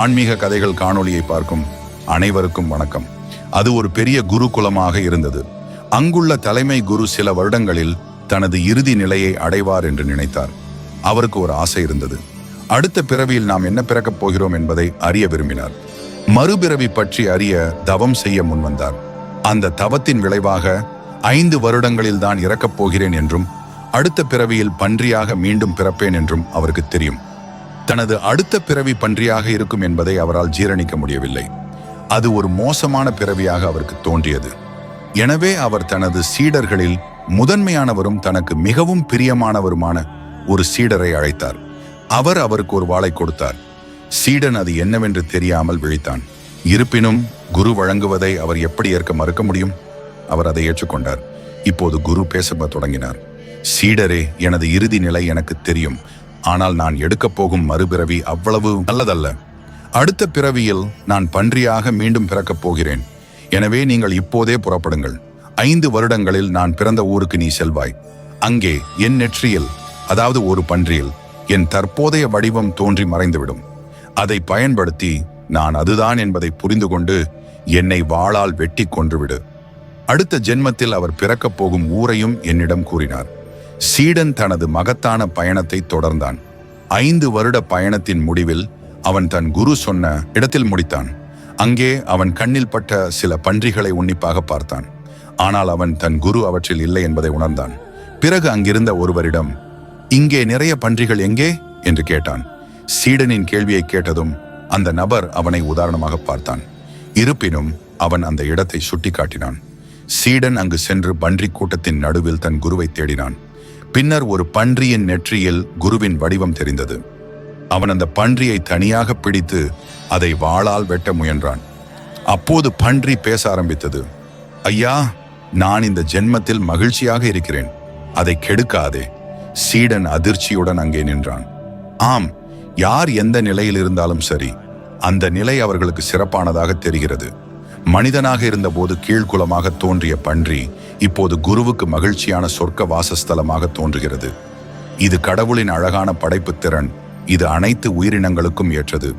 ஆன்மீக கதைகள் காணொளியை பார்க்கும் அனைவருக்கும் வணக்கம். அது ஒரு பெரிய குருகுலமாக இருந்தது. அங்குள்ள தலைமை குரு சில வருடங்களில் தனது இறுதி நிலையை அடைவார் என்று நினைத்தார். அவருக்கு ஒரு ஆசை இருந்தது. அடுத்த பிறவியில் நாம் என்ன பிறக்கப் போகிறோம் என்பதை அறிய விரும்பினார். மறுபிறவி பற்றி அறிய தவம் செய்ய முன்வந்தார். அந்த தவத்தின் விளைவாக ஐந்து வருடங்களில் தான் இறக்கப் போகிறேன் என்றும் அடுத்த பிறவியில் பன்றியாக மீண்டும் பிறப்பேன் என்றும் அவருக்கு தெரியும். தனது அடுத்த பிறவி பன்றியாக இருக்கும் என்பதை அவரால் ஜீரணிக்க முடியவில்லை. அது ஒரு மோசமான பிறவியாக அவருக்கு தோன்றியது. எனவே அவர் தனது சீடர்களில் முதன்மையானவரும் தனக்கு மிகவும் பிரியமானவருமான ஒரு சீடரை அழைத்தார். அவர் அவருக்கு ஒரு வாளை கொடுத்தார். சீடன் அது என்னவென்று தெரியாமல் விழித்தான். இருப்பினும் குரு வழங்குவதை அவர் எப்படி ஏற்க மறுக்க முடியும்? அவர் அதை ஏற்றுக்கொண்டார். இப்போது குரு பேச தொடங்கினார். சீடரே எனது இறுதி நிலை எனக்கு தெரியும். ஆனால் நான் எடுக்கப் போகும் மறுபிறவி அவ்வளவு நல்லதல்ல. அடுத்த பிறவியில் நான் பன்றியாக மீண்டும் பிறக்கப் போகிறேன். எனவே நீங்கள் இப்போதே புறப்படுங்கள். ஐந்து வருடங்களில் நான் பிறந்த ஊருக்கு நீ செல்வாய். அங்கே என் நெற்றியில் அதாவது ஒரு பன்றியில் என் தற்போதைய வடிவம் தோன்றி மறைந்துவிடும். அதை பயன்படுத்தி நான் அதுதான் என்பதை புரிந்து கொண்டு என்னை வாளால் வெட்டி கொன்றுவிடு. அடுத்த ஜென்மத்தில் அவர் பிறக்கப் போகும் ஊரையும் என்னிடம் கூறினார். சீடன் தனது மகத்தான பயணத்தை தொடர்ந்தான். ஐந்து வருட பயணத்தின் முடிவில் அவன் தன் குரு சொன்ன இடத்தில் முடித்தான். அங்கே அவன் கண்ணில் பட்ட சில பன்றிகளை உன்னிப்பாக பார்த்தான். ஆனால் அவன் தன் குரு அவற்றில் இல்லை என்பதை உணர்ந்தான். பிறகு அங்கிருந்த ஒருவரிடம் இங்கே நிறைய பன்றிகள் எங்கே? என்று கேட்டான். சீடனின் கேள்வியை கேட்டதும் அந்த நபர் அவனை உதாரணமாக பார்த்தான். இருப்பினும் அவன் அந்த இடத்தை சுட்டிக்காட்டினான். சீடன் அங்கு சென்று பன்றி கூட்டத்தின் நடுவில் தன் குருவை தேடினான். பின்னர் ஒரு பன்றியின் நெற்றியில் குருவின் வடிவம் தெரிந்தது. அவன் அந்த பன்றியை தனியாக பிடித்து அதை வாளால் வெட்ட முயன்றான். அப்போது பன்றி பேச ஆரம்பித்தது. ஐயா நான் இந்த ஜென்மத்தில் மகிழ்ச்சியாக இருக்கிறேன். அதை கெடுக்காதே. சீடன் அதிர்ச்சியுடன் அங்கே நின்றான். ஆம் யார் எந்த நிலையில் இருந்தாலும் சரி அந்த நிலை அவர்களுக்கு சிறப்பானதாக தெரிகிறது. மனிதனாக இருந்தபோது கீழ்குலமாக தோன்றிய பன்றி இப்போது குருவுக்கு மகிழ்ச்சியான சொர்க்க வாசஸ்தலமாக தோன்றுகிறது. இது கடவுளின் அழகான படைப்பு திறன். இது அனைத்து உயிரினங்களுக்கும் ஏற்றது.